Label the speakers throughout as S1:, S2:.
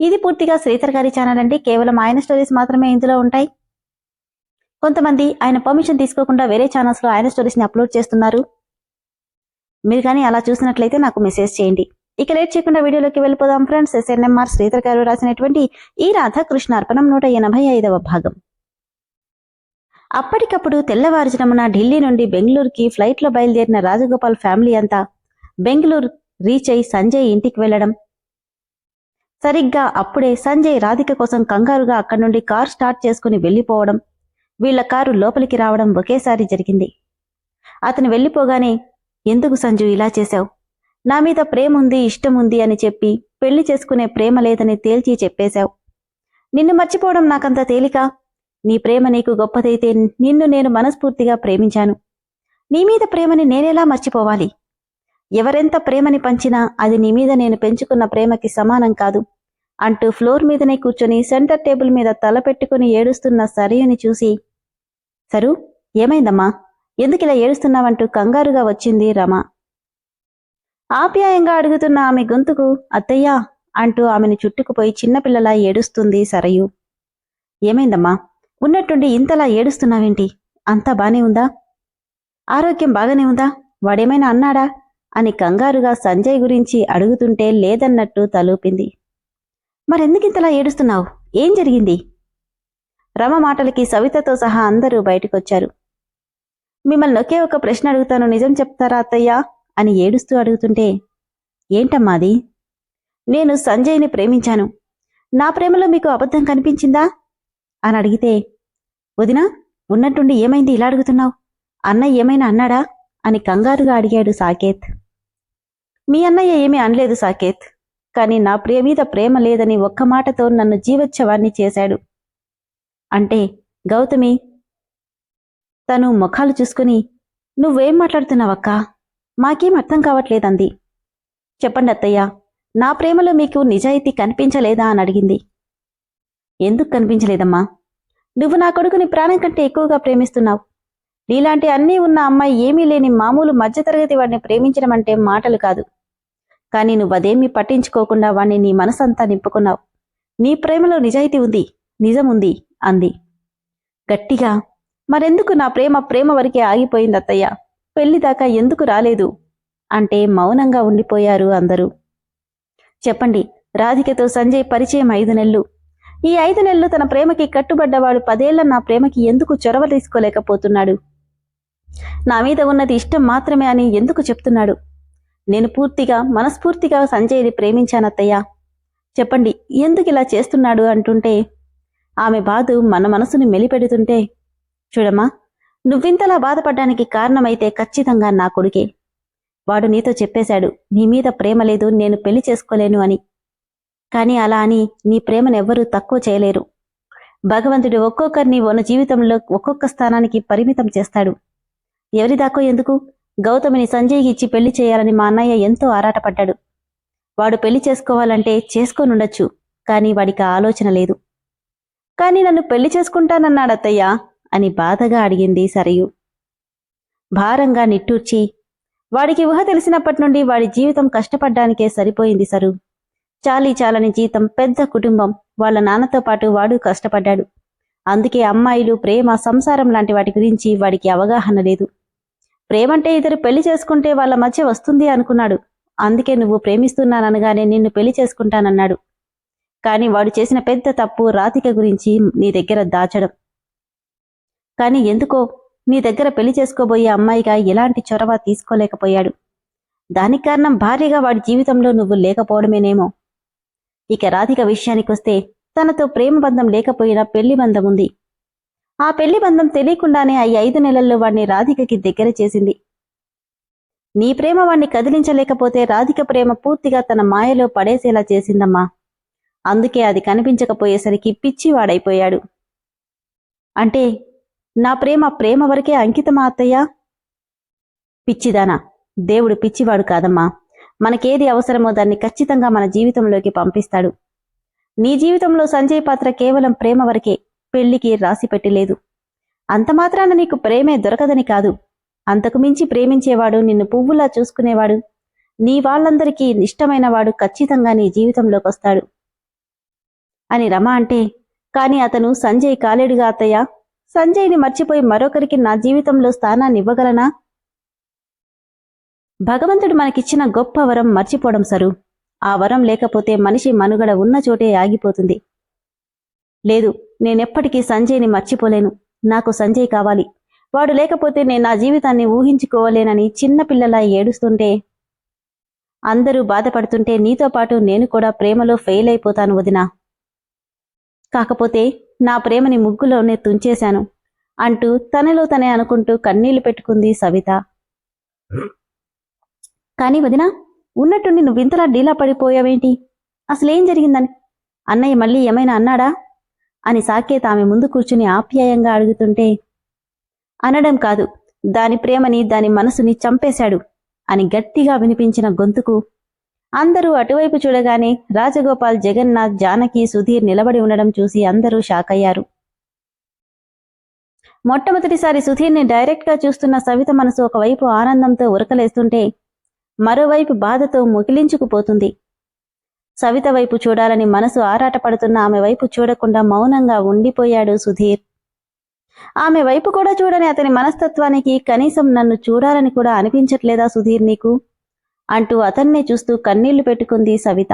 S1: ఇది పూర్తిగా శ్రీధర్ గారి ఛానల్ అండి. కేవలం ఆయన స్టోరీస్ మాత్రమే ఇందులో ఉంటాయి. కొంతమంది ఆయన పర్మిషన్ తీసుకోకుండా వేరే ఛానల్స్లో ఆయన స్టోరీస్ని అప్లోడ్ చేస్తున్నారు. మీరు కానీ అలా చూసినట్లయితే నాకు మెసేజ్ చేయండి. ఇక లేట్ చేయకుండా వీడియోలోకి వెళ్ళిపోదాం ఫ్రెండ్స్ ఎస్ఎన్ఎంఆర్ శ్రీధర్ గారు రాసినటువంటి ఈ రాధాకృష్ణ అర్పణం నూట ఎనభై ఐదవ భాగం. అప్పటికప్పుడు తెల్లవారుజనమున ఢిల్లీ నుండి బెంగళూరుకి ఫ్లైట్లో బయలుదేరిన రాజగోపాల్ ఫ్యామిలీ అంతా బెంగళూరు రీచ్ అయి సంజయ్ ఇంటికి వెళ్ళడం సరిగ్గా అప్పుడే సంజయ్ రాధిక కోసం కంగారుగా అక్కడి నుండి కారు స్టార్ట్ చేసుకుని వెళ్ళిపోవడం వీళ్ళ కారు లోపలికి రావడం ఒకేసారి జరిగింది. అతను వెళ్ళిపోగానే ఎందుకు సంజు ఇలా చేశావు? నా మీద ప్రేమ ఉంది అని చెప్పి పెళ్ళి చేసుకునే ప్రేమ లేదని తేల్చి చెప్పేశావు. నిన్ను మర్చిపోవడం నాకంత తేలిక? నీ ప్రేమ నీకు గొప్పదైతే నిన్ను నేను మనస్ఫూర్తిగా ప్రేమించాను. నీ మీద ప్రేమని నేనెలా మర్చిపోవాలి? ఎవరెంత ప్రేమని పంచినా అది నీ మీద నేను పెంచుకున్న ప్రేమకి సమానం కాదు. అంటూ ఫ్లోర్ మీదనే కూర్చొని సెంటర్ టేబుల్ మీద తల పెట్టుకుని ఏడుస్తున్న సరయుని చూసి సరు ఏమైందమ్మా? ఎందుకిలా ఏడుస్తున్నావంటూ కంగారుగా వచ్చింది రమ. ఆప్యాయంగా అడుగుతున్న ఆమె గొంతుకు అత్తయ్యా అంటూ ఆమెను చుట్టుకుపోయి చిన్నపిల్లలా ఏడుస్తుంది సరయు. ఏమైందమ్మా? ఉన్నట్టుండి ఇంతలా ఏడుస్తున్నావేంటి? అంతా బానే ఉందా? ఆరోగ్యం బాగానే ఉందా? వాడేమైనా అన్నాడా? అని కంగారుగా సంజయ్ గురించి అడుగుతుంటే లేదన్నట్టు తలూపింది. మరెందుకింతలా ఏడుస్తున్నావు? ఏం జరిగింది? రమ మాటలకి సవితతో సహా అందరూ బయటకొచ్చారు. మిమ్మల్ని ఒకే ఒక ప్రశ్న అడుగుతాను నిజం చెప్తారా అత్తయ్యా? అని ఏడుస్తూ అడుగుతుంటే ఏంటమ్మాది నేను సంజయ్ని ప్రేమించాను. నా ప్రేమలో మీకు అబద్ధం కనిపించిందా? అని అడిగితే వదినా ఉన్నట్టుండి ఏమైంది ఇలా అడుగుతున్నావు? అన్నయ్య ఏమైనా అన్నాడా? అని కంగారుగా అడిగాడు సాకేత్. మీ అన్నయ్య ఏమీ అనలేదు సాకేత్ కానీ నా ప్రియ మీద ప్రేమ లేదని ఒక్క మాటతో నన్ను జీవోత్సవాన్ని చేశాడు. అంటే గౌతమి తను ముఖాలు చూసుకుని నువ్వేం మాట్లాడుతున్నావక్కా? మాకేం అర్థం కావట్లేదంది. చెప్పండి అత్తయ్య నా ప్రేమలో మీకు నిజాయితీ కనిపించలేదా? అని అడిగింది. ఎందుకు కనిపించలేదమ్మా? నువ్వు నా కొడుకుని ప్రాణం కంటే ఎక్కువగా ప్రేమిస్తున్నావు. నీలాంటి అన్నీ ఉన్న అమ్మాయి ఏమీ లేని మామూలు మధ్యతరగతి వాడిని ప్రేమించడం అంటే మాటలు కాదు. కానీ నువ్వదేమీ పట్టించుకోకుండా వాణ్ణి నీ మనసంతా నింపుకున్నావు. నీ ప్రేమలో నిజాయితీ ఉంది నిజముంది అంది. గట్టిగా మరెందుకు నా ప్రేమ ప్రేమ వరకే ఆగిపోయింది అత్తయ్య? పెళ్ళిదాకా ఎందుకు రాలేదు? అంటే మౌనంగా ఉండిపోయారు అందరూ. చెప్పండి రాధికతో సంజయ్ పరిచయం ఐదు నెలలు. ఈ ఐదు నెలలు తన ప్రేమకి కట్టుబడ్డవాడు పదేళ్ళ నా ప్రేమకి ఎందుకు చొరవ తీసుకోలేకపోతున్నాడు? నా మీద ఉన్నది ఇష్టం మాత్రమే అని ఎందుకు చెప్తున్నాడు? నేను పూర్తిగా మనస్ఫూర్తిగా సంజయ్ని ప్రేమించానత్తయ్యా. చెప్పండి ఎందుకు ఇలా చేస్తున్నాడు అంటుంటే ఆమె బాధ మన మనసుని మెలిపెడుతుంటే చూడమ్మా నువ్వింతలా బాధపడ్డానికి కారణమైతే ఖచ్చితంగా నా కొడుకే. వాడు నీతో చెప్పేశాడు నీ మీద ప్రేమ లేదు నేను పెళ్ళి చేసుకోలేను అని. కాని అలా అని నీ ప్రేమనెవ్వరూ తక్కువ చేయలేరు. భగవంతుడు ఒక్కొక్కరిని మన జీవితంలో ఒక్కొక్క స్థానానికి పరిమితం చేస్తాడు. ఎవరిదాకో ఎందుకు? గౌతమిని సంజయ్కి ఇచ్చి పెళ్ళి చేయాలని మా అన్నయ్య ఎంతో ఆరాటపడ్డాడు. వాడు పెళ్ళి చేసుకోవాలంటే చేసుకోనుండొచ్చు కానీ వాడికి ఆలోచన లేదు. కానీ నన్ను పెళ్ళి చేసుకుంటానన్నాడత్తయ్యా అని బాధగా అడిగింది సరయు. భారంగా నిట్టూర్చి వాడికి ఊహ తెలిసినప్పటి నుండి వాడి జీవితం కష్టపడ్డానికే సరిపోయింది సరు. చాలీ చాలని జీతం పెద్ద కుటుంబం వాళ్ళ నాన్నతో పాటు వాడు కష్టపడ్డాడు. అందుకే అమ్మాయిలు ప్రేమ సంసారం లాంటి వాటి గురించి వాడికి అవగాహన లేదు. ప్రేమంటే ఇద్దరు పెళ్ళి చేసుకుంటే వాళ్ళ మధ్య వస్తుంది అనుకున్నాడు. అందుకే నువ్వు ప్రేమిస్తున్నాననగానే నిన్ను పెళ్ళి చేసుకుంటానన్నాడు. కాని వాడు చేసిన పెద్ద తప్పు రాధిక గురించి నీ దగ్గర దాచడం. కాని ఎందుకో నీ దగ్గర పెళ్ళి చేసుకోబోయే అమ్మాయిగా ఎలాంటి చొరవ తీసుకోలేకపోయాడు. దానికి కారణం భార్యగా వాడి జీవితంలో నువ్వు లేకపోవడమేనేమో. ఇక రాధిక విషయానికొస్తే తనతో ప్రేమ బంధం లేకపోయినా పెళ్ళి బంధం ఉంది. ఆ పెళ్ళి బంధం తెలియకుండానే ఈ ఐదు నెలల్లో వాణ్ణి రాధికకి దగ్గర చేసింది. నీ ప్రేమ వాణ్ణి కదిలించలేకపోతే రాధిక ప్రేమ పూర్తిగా తన మాయలో పడేసేలా చేసిందమ్మా. అందుకే అది కనిపించకపోయేసరికి పిచ్చివాడైపోయాడు. అంటే నా ప్రేమ ప్రేమ వరకే అంకితమా అత్తయ్యా? పిచ్చిదానా దేవుడు పిచ్చివాడు కాదమ్మా. మనకేది అవసరమో దాన్ని ఖచ్చితంగా మన జీవితంలోకి పంపిస్తాడు. నీ జీవితంలో సంజయ్ పాత్ర కేవలం ప్రేమ వరకే. పెళ్ళికి రాసి పెట్టలేదు. అంత మాత్రాన నీకు ప్రేమే దొరకదని కాదు. అంతకు మించి ప్రేమించేవాడు నిన్ను పువ్వులా చూసుకునేవాడు. నీ వాళ్ళందరికీ ఇష్టమైనవాడు ఖచ్చితంగా నీ జీవితంలోకి వస్తాడు అని రమ అంటే కాని అతను సంజయ్ కాలేడుగా అత్తయ్య సంజయ్ని మర్చిపోయి మరొకరికి నా జీవితంలో స్థానాన్ని ఇవ్వగలనా భగవంతుడు మనకిచ్చిన గొప్ప వరం మర్చిపోవడం సరు. ఆ వరం లేకపోతే మనిషి మనుగడ ఉన్న చోటే ఆగిపోతుంది. లేదు నేనెప్పటికీ సంజయ్ని మర్చిపోలేను. నాకు సంజయ్ కావాలి. వాడు లేకపోతే నేను నా జీవితాన్ని ఊహించుకోవలేనని చిన్నపిల్లలా ఏడుస్తుంటే అందరూ బాధపడుతుంటే నీతో పాటు నేను కూడా ప్రేమలో ఫెయిల్ అయిపోతాను వదినా. కాకపోతే నా ప్రేమని ముగ్గులోనే తుంచేశాను అంటూ తనలో తనే అనుకుంటూ కన్నీళ్ళు పెట్టుకుంది సవిత. కానీ వదినా ఉన్నట్టుండి నువ్వింతలా డీలా పడిపోయావేంటి? అసలేం జరిగిందని? అన్నయ్య మళ్ళీ ఏమైనా అన్నాడా? అని సాకేత్ ఆమె ముందు కూర్చుని ఆప్యాయంగా అడుగుతుంటే అనడం కాదు దాని ప్రేమని దాని మనసుని చంపేశాడు అని గట్టిగా వినిపించిన గొంతుకు. అందరూ అటువైపు చూడగానే రాజగోపాల్ జగన్నాథ్ జానకి సుధీర్ నిలబడి ఉండడం చూసి అందరూ షాక్ అయ్యారు మొట్టమొదటిసారి సుధీర్ని డైరెక్ట్గా చూస్తున్న సవిత మనసు ఒకవైపు ఆనందంతో ఉరకలేస్తుంటే మరోవైపు బాధతో ముగిలించుకుపోతుంది. సవిత వైపు చూడాలని మనసు ఆరాటపడుతున్న ఆమె వైపు చూడకుండా మౌనంగా ఉండిపోయాడు సుధీర్. ఆమె వైపు కూడా చూడని అతని మనస్తత్వానికి కనీసం నన్ను చూడాలని కూడా అనిపించట్లేదా సుధీర్ నీకు? అంటూ అతన్నే చూస్తూ కన్నీళ్ళు పెట్టుకుంది సవిత.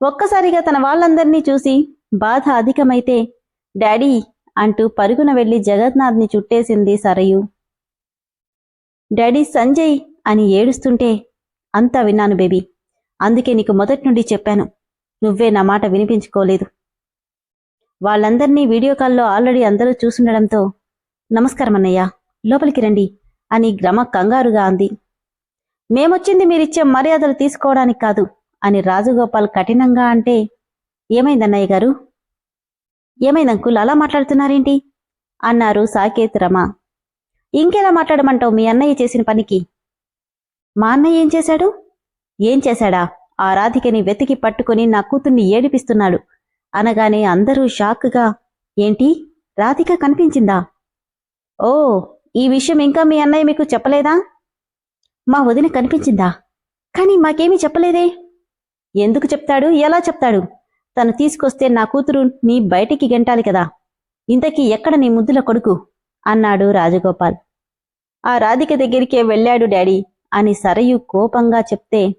S1: ఒక్కసారిగా తన వాళ్ళందర్నీ చూసి బాధ అధికమైతే డాడీ అంటూ పరుగున వెళ్ళి జగన్నాథ్ని చుట్టేసింది సరయు. డాడీ సంజయ్ అని ఏడుస్తుంటే అంతా విన్నాను బేబీ. అందుకే నీకు మొదటి నుండి చెప్పాను నువ్వే నా మాట వినిపించుకోలేదు. వాళ్ళందర్నీ వీడియో కాల్లో ఆల్రెడీ అందరూ చూసుండడంతో నమస్కారం అన్నయ్య లోపలికి రండి అని గ్రమ కంగారుగా అంది. మేమొచ్చింది మీరిచ్చే మర్యాదలు తీసుకోవడానికి కాదు అని రాజగోపాల్ కఠినంగా అంటే ఏమైందన్నయ్య గారు? ఏమైంది అంకుల్ అలా మాట్లాడుతున్నారేంటి? అన్నారు సాకేత్ రమ. ఇంకెలా మాట్లాడమంటావు మీ అన్నయ్య చేసిన పనికి? మా అన్నయ్య ఏం చేశాడు? ఏం చేశాడా? ఆ రాధికని వెతికి పట్టుకుని నా కూతుర్ని ఏడిపిస్తున్నాడు. అనగానే అందరూ షాక్గా ఏంటి? రాధిక కనిపించిందా? ఓ ఈ విషయం ఇంకా మీ అన్నయ్య మీకు చెప్పలేదా? మా వదిన కనిపించిందా? కానీ మాకేమీ చెప్పలేదే. ఎందుకు చెప్తాడు? ఎలా చెప్తాడు? తను తీసుకొస్తే నా కూతురు నీ బయటికి గెంటాలి కదా. ఇంతకీ ఎక్కడ నీ ముద్దుల కొడుకు? అన్నాడు రాజగోపాల్. ఆ రాధిక దగ్గరికే వెళ్ళాడు డాడీ అని సరయు కోపంగా చెప్తే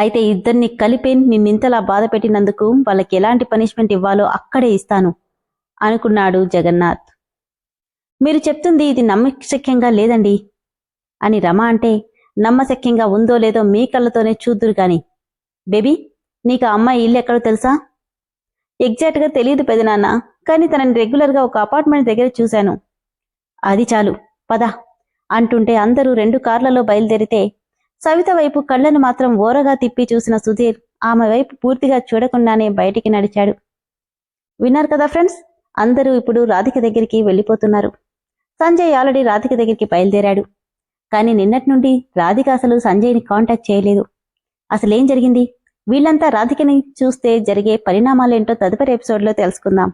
S1: అయితే ఇద్దరిని కలిపి నిన్నింతలా బాధ పెట్టినందుకు వాళ్ళకి ఎలాంటి పనిష్మెంట్ ఇవ్వాలో అక్కడే ఇస్తాను అనుకున్నాడు జగన్నాథ్. మీరు చెప్తుంది ఇది నమ్మశక్యంగా లేదండి అని రమ అంటే నమ్మశక్యంగా ఉందో లేదో మీ కళ్ళతోనే చూద్దురు గాని. బేబీ నీకు అమ్మాయి ఇల్లు ఎక్కడో తెలుసా? ఎగ్జాక్ట్గా తెలియదు పెదనాన్న కానీ తనని రెగ్యులర్గా ఒక అపార్ట్మెంట్ దగ్గర చూశాను. అది చాలు పద అంటుంటే అందరూ రెండు కార్లలో బయలుదేరితే సవిత వైపు కళ్ళను మాత్రం ఓరగా తిప్పి చూసిన సుధీర్ ఆమె వైపు పూర్తిగా చూడకుండానే బయటికి నడిచాడు. విన్నారు కదా ఫ్రెండ్స్? అందరూ ఇప్పుడు రాధిక దగ్గరికి వెళ్ళిపోతున్నారు. సంజయ్ ఆల్రెడీ రాధిక దగ్గరికి బయలుదేరాడు. కానీ నిన్నటి నుండి రాధిక అసలు సంజయ్ని కాంటాక్ట్ చేయలేదు. అసలేం జరిగింది? వీళ్ళంతా రాధికని చూస్తే జరిగే పరిణామాలేంటో తదుపరి ఎపిసోడ్లో తెలుసుకుందాం.